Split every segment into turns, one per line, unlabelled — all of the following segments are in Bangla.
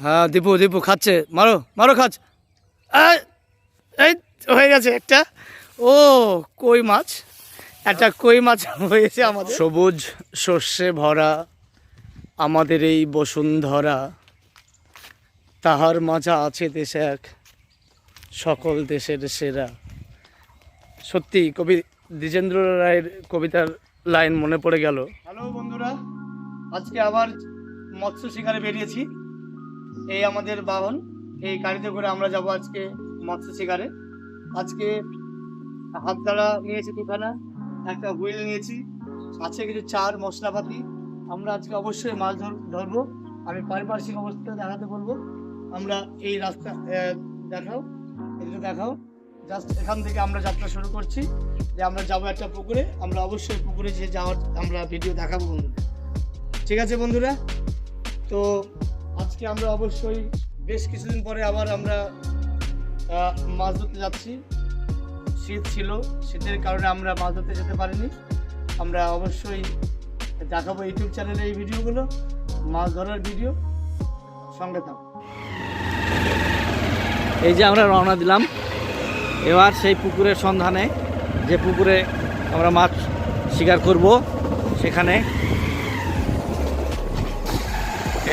হ্যাঁ দীপু দীপু খাচ্ছে। মারো মারো খাচ্ছে। এই, হয়ে গেছে একটা। ও কই মাছ? একটা কই মাছ হয়েছে আমাদের। সবুজ শস্যে ভরা আমাদের এই বসুন্ধরা। তাহার মাজা আছে দেশে এক সকল দেশের সেরা। সত্যি কবি দ্বিজেন্দ্র রায়ের কবিতার লাইন মনে পড়ে গেল। হ্যালো বন্ধুরা আজকে আবার মৎস্য শিকারে বেরিয়েছি। এই আমাদের বাহন, এই গাড়িতে করে আমরা যাব আজকে মৎস্য শিকারে। আজকে হাত দ্বারা নিয়েছি দুখানা, একটা হুইল নিয়েছি, আছে কিছু চার মশলাপাতি। আমরা আজকে অবশ্যই মাছ ধর- ধরবো আমি পারিপার্শ্বিক অবস্থা দেখাতে বলব। আমরা এই রাস্তা দেখাও, এদিকে দেখাও। জাস্ট এখান থেকে আমরা যাত্রা শুরু করছি। যে আমরা যাব একটা পুকুরে, আমরা অবশ্যই পুকুরে যে যাওয়ার আমরা ভিডিও দেখাবো বন্ধুরা ঠিক আছে বন্ধুরা? তো আজকে আমরা অবশ্যই বেশ কিছুদিন পরে আবার আমরা মাছ ধরতে যাচ্ছি। শীত ছিল, শীতের কারণে আমরা মাছ ধরতে যেতে পারিনি। আমরা অবশ্যই দেখাবো ইউটিউব চ্যানেলে এই ভিডিওগুলো, মাছ ধরার ভিডিও। সঙ্গে থাকো
এই যে আমরা রওনা দিলাম। এবার সেই পুকুরের সন্ধানে, যে পুকুরে আমরা মাছ শিকার করব, সেখানে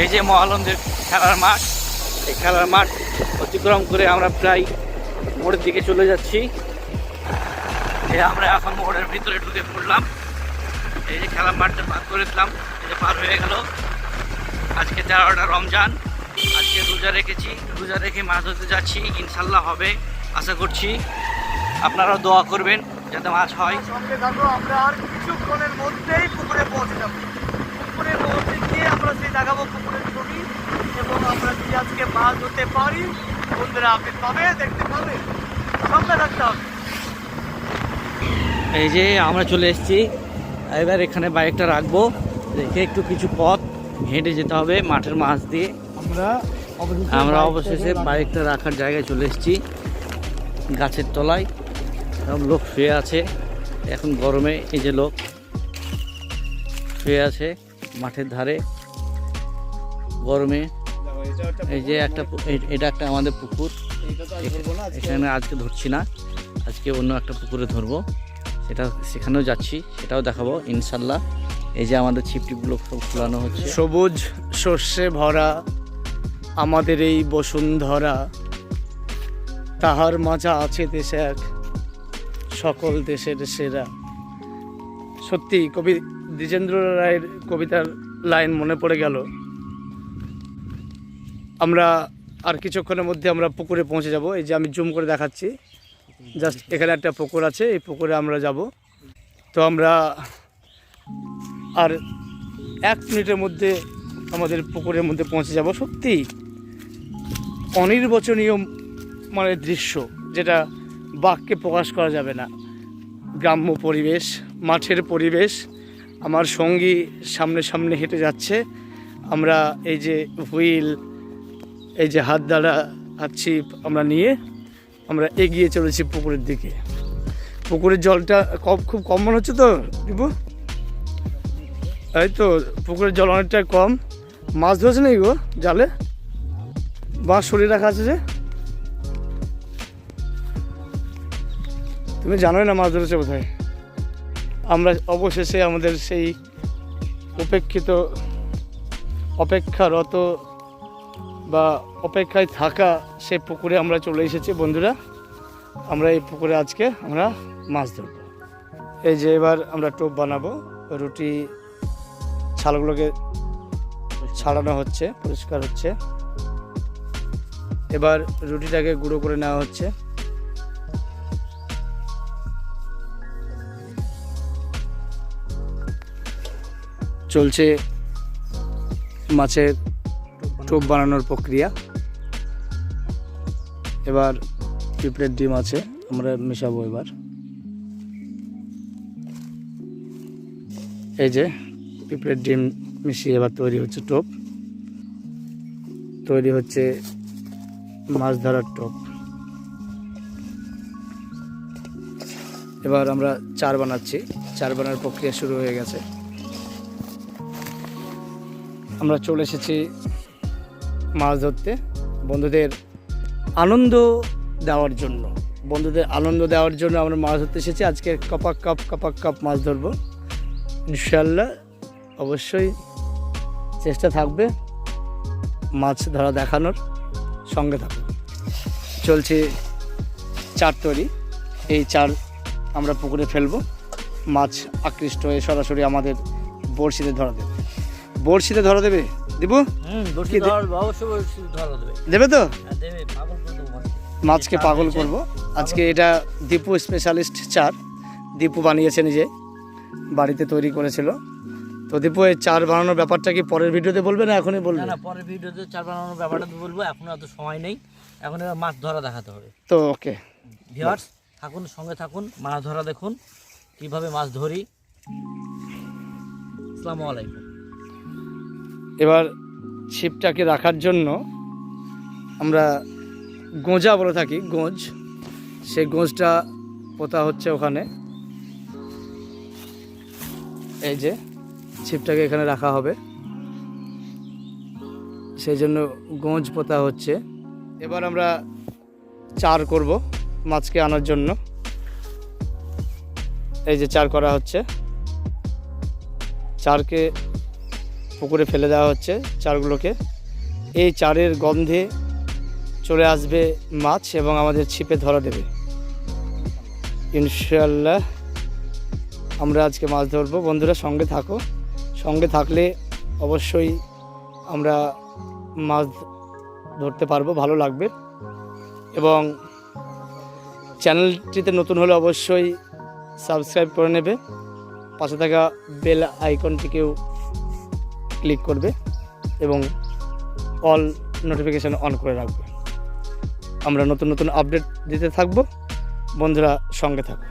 এই যে মহালন্দের খেলার মাঠ, এই খেলার মাঠ অতিক্রম করে আমরা প্রায় মোড়ের দিকে চলে যাচ্ছি। আমরা এখন মোড়ের ভিতরে ঢুকে পড়লাম। এই যে খেলার মাঠটা পার করে দিলাম, এই যে পার হয়ে গেল। আজকে তেরোটা রমজান, আজকে রোজা রেখেছি, রোজা রেখে মাছ ধরতে যাচ্ছি, ইনশাল্লাহ হবে, আশা করছি। আপনারাও দোয়া করবেন যাতে মাছ হয়।
সঙ্গে থাকো, আমরা আর কিছুক্ষণের মধ্যেই পুকুরে পৌঁছে যাব। পুকুরে সেই দেখাবো পুকুরের ছবি এবং আমরা যদি আজকে মাছ ধরতে পারি বন্ধুরা আপনি পাবে দেখতে পাবে? সঙ্গে থাকতে হবে।
এই যে আমরা চলে এসেছি। এবার এখানে বাইকটা রাখব। রেখে একটু কিছু পথ হেঁটে যেতে হবে মাঠের মাছ দিয়ে।
আমরা
আমরা অবশেষে বাইকটা রাখার জায়গায় চলে এসেছি। গাছের তলায়। সব লোক শুয়ে আছে। এখন গরমে এই যে লোক শুয়ে আছে মাঠের ধারে। গরমে। এই যে একটা এটা একটা আমাদের পুকুর। এখানে আজকে ধরছি না। আজকে অন্য একটা পুকুরে ধরবো। সেটা সেখানেও যাচ্ছি সেটাও দেখাবো ইনশাল্লাহ এই যে আমাদের ছিপটিগুলো সব খোলানো হচ্ছে।
সবুজ শস্যে ভরা আমাদের এই বসুন্ধরা। তাহার মাজা আছে দেশে এক সকল দেশের সেরা। সত্যি কবি দ্বিজেন্দ্র রায়ের কবিতার লাইন মনে পড়ে গেল। আমরা আর কিছুক্ষণের মধ্যে আমরা পুকুরে পৌঁছে যাব। এই যে আমি জুম করে দেখাচ্ছি। জাস্ট এখানে একটা পুকুর আছে, এই পুকুরে আমরা যাব। তো আমরা আর এক মিনিটের মধ্যে আমাদের পুকুরের মধ্যে পৌঁছে যাব। সত্যি অনির্বচনীয় মানে দৃশ্য, যেটা বাক্যে প্রকাশ করা যাবে না। গ্রাম্য পরিবেশ, মাঠের পরিবেশ, আমার সঙ্গী সামনে সামনে হেঁটে যাচ্ছে। আমরা এই যে হুইল এই যে হাত দ্বারা, হাত ছিপ আমরা নিয়ে আমরা এগিয়ে চলেছি পুকুরের দিকে। পুকুরের জলটা কম, খুব কম মনে হচ্ছে তো দীপু এই তো, পুকুরের জল অনেকটাই কম। মাছ ধরেছে না গো, জালে? বা শরীর রাখা আছে যে? তুমি জানোই না মাছ ধরেছে কোথায়। আমরা অবশেষে আমাদের সেই উপেক্ষিত অপেক্ষারত বা অপেক্ষায় থাকা সেই পুকুরে আমরা চলে এসেছি, বন্ধুরা। আমরা এই পুকুরে আজকে আমরা মাছ ধরব। এই যে এবার আমরা টোপ বানাবো, রুটি, ছালগুলোকে ছাড়ানো হচ্ছে, পরিষ্কার হচ্ছে। এবার রুটিটাকে গুঁড়ো করে নেওয়া হচ্ছে। চলছে মাছের টোপ বানানোর প্রক্রিয়া। এবার পিঁপড়ের ডিম আছে, আমরা মেশাবো এবার। এই যে পিঁপড়ের ডিম মিশিয়ে এবার তৈরি হচ্ছে টোপ। তৈরি হচ্ছে মাছ ধরার টোপ। এবার আমরা চার বানাচ্ছি। চার বানার প্রক্রিয়া শুরু হয়ে গেছে। আমরা চলে এসেছি মাছ ধরতে বন্ধুদের আনন্দ দেওয়ার জন্য। বন্ধুদের আনন্দ দেওয়ার জন্য আমরা মাছ ধরতে এসেছি। আজকে কপাক কাপ কপাক কাপ মাছ ধরবো। ইনশাল্লাহ অবশ্যই চেষ্টা থাকবে মাছ ধরা দেখানোর, সঙ্গে থাকবে। চলছে চার তৈরি। এই চার আমরা পুকুরে ফেলব। মাছ আকৃষ্ট হয়ে সরাসরি আমাদের বড়শিতে ধরা দেবে। বড়শিতে ধরা দেবে? দিব?
দেবে।
দেবে তো?
হ্যাঁ, মাছকে।
পাগল। করব। আজকে এটা দীপু স্পেশালিস্ট চার। দীপু বানিয়েছে নিজে। বাড়িতে তৈরি করেছিল। তো দীপু এই চার বানানোর ব্যাপারটা কি পরের ভিডিওতে বলবে না এখনই বলবে?
না পরের ভিডিওতে চার বানানোর ব্যাপারটা তো বলব। এখন অত সময় নেই। এখন এবার মাছ ধরা দেখাতে হবে।
তো ওকে।
ভিওয়ার্স থাকুন সঙ্গে থাকুন মাছ ধরা দেখুন। কীভাবে মাছ ধরি। আসসালামু আলাইকুম।
এবার ছিপটাকে রাখার জন্য আমরা গোঁজা বলে থাকি, গোঁজ। সেই গোঁজটা পোতা হচ্ছে ওখানে। এই যে ছিপটাকে এখানে রাখা হবে। সেই জন্য গোঁজ পোতা হচ্ছে। এবার আমরা চার করব মাছকে আনার জন্য। এই যে চার করা হচ্ছে। চারকে পুকুরে ফেলে দেওয়া হচ্ছে চারগুলোকে। এই চারের গন্ধে চলে আসবে মাছ এবং আমাদের ছিপে ধরা দেবে। ইনশাল্লাহ আমরা আজকে মাছ ধরবো। বন্ধুরা, সঙ্গে থাকো। সঙ্গে থাকলে অবশ্যই আমরা মাছ ধরতে পারব, ভালো লাগবে। এবং চ্যানেলটিতে নতুন হলে অবশ্যই সাবস্ক্রাইব করে নেবে। পাশে থাকা বেল আইকনটিকেও ক্লিক করবে এবং অল নোটিফিকেশান অন করে রাখবে। আমরা নতুন নতুন আপডেট দিতে থাকব। বন্ধুরা, সঙ্গে থাকো।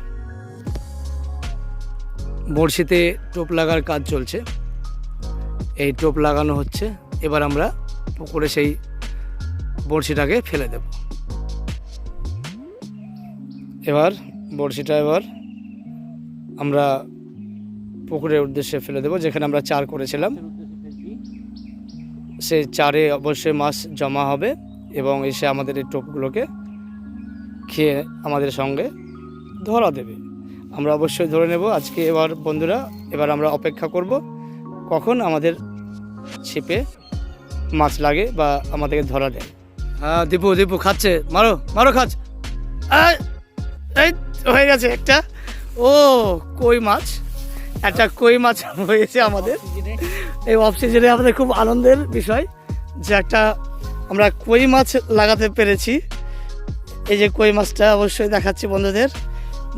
বড়শিতে টোপ লাগার কাজ চলছে। এই টোপ লাগানো হচ্ছে। এবার আমরা পুকুরে সেই বড়শিটাকে ফেলে দেব। এবার বড়শিটা এবার আমরা পুকুরের উদ্দেশ্যে ফেলে দেবো, যেখানে আমরা চার করেছিলাম। সেই চারে অবশ্যই মাছ জমা হবে এবং এসে আমাদের এই টোপগুলোকে খেয়ে আমাদের সঙ্গে ধরা দেবে। আমরা অবশ্যই ধরে নেব। আজকে এবার বন্ধুরা, এবার আমরা অপেক্ষা করব কখন আমাদের ছিপে মাছ লাগে বা আমাদেরকে ধরা দেয়। হ্যাঁ দীপু দীপু খাচ্ছে। মারো মারো, খাচ্ছ। এই হয়ে গেছে একটা। ও, কই মাছ? একটা কই মাছ হয়েছে আমাদের। এই অফ সিজনে আমাদের খুব আনন্দের বিষয় যে একটা আমরা কই মাছ লাগাতে পেরেছি। এই যে কই মাছটা অবশ্যই দেখাচ্ছি বন্ধুদের।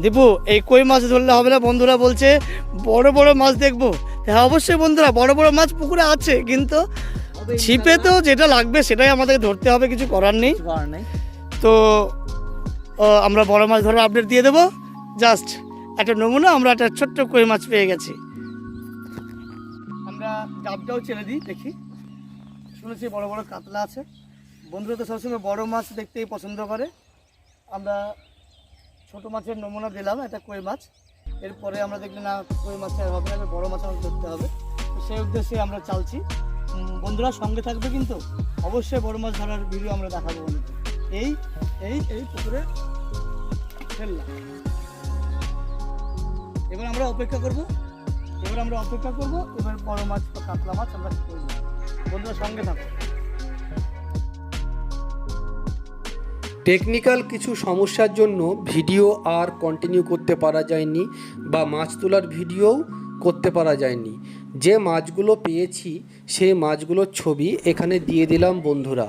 দীপু এই কই মাছ ধরলে হবে না? বন্ধুরা বলছে বড় বড় মাছ দেখব। হ্যাঁ অবশ্যই বন্ধুরা বড় বড় মাছ পুকুরে আছে কিন্তু ছিপে তো যেটা লাগবে সেটাই আমাদের ধরতে হবে কিছু করার নেই। তো আমরা বড় মাছ ধরার আপডেট দিয়ে দেবো। জাস্ট একটা নমুনা আমরা একটা ছোট্ট কই মাছ পেয়ে গেছি। ডাবটাও ছেড়ে দিই, দেখি। শুনেছি বড় বড় কাতলা আছে। বন্ধুরা তো সবসময় বড় মাছ দেখতেই পছন্দ করে। আমরা ছোট মাছের নমুনা দিলাম, একটা কই মাছ। এরপরে আমরা দেখলি না, কই মাছ আর হবে না, বড় মাছ আমাদের ধরতে হবে। সেই উদ্দেশ্যে আমরা চালছি। বন্ধুরা সঙ্গে থাকবে কিন্তু। অবশ্যই বড় মাছ ধরার ভিডিও আমরা দেখাবো বন্ধুদের এই এই এই পুকুরে ফেললাম। এবার আমরা অপেক্ষা করব। এবার আমরা অপেক্ষা করব, এবার বড় মাছ বা কাতলা মাছ আমরা করব? বন্ধুরা সঙ্গে থাকো।
টেকনিক্যাল কিছু সমস্যার জন্য ভিডিও আর কন্টিনিউ করতে পারা যায়নি বা মাছ তোলার ভিডিওও করতে পারা যায়নি। যে মাছগুলো পেয়েছি, সেই মাছগুলোর ছবি এখানে দিয়ে দিলাম বন্ধুরা।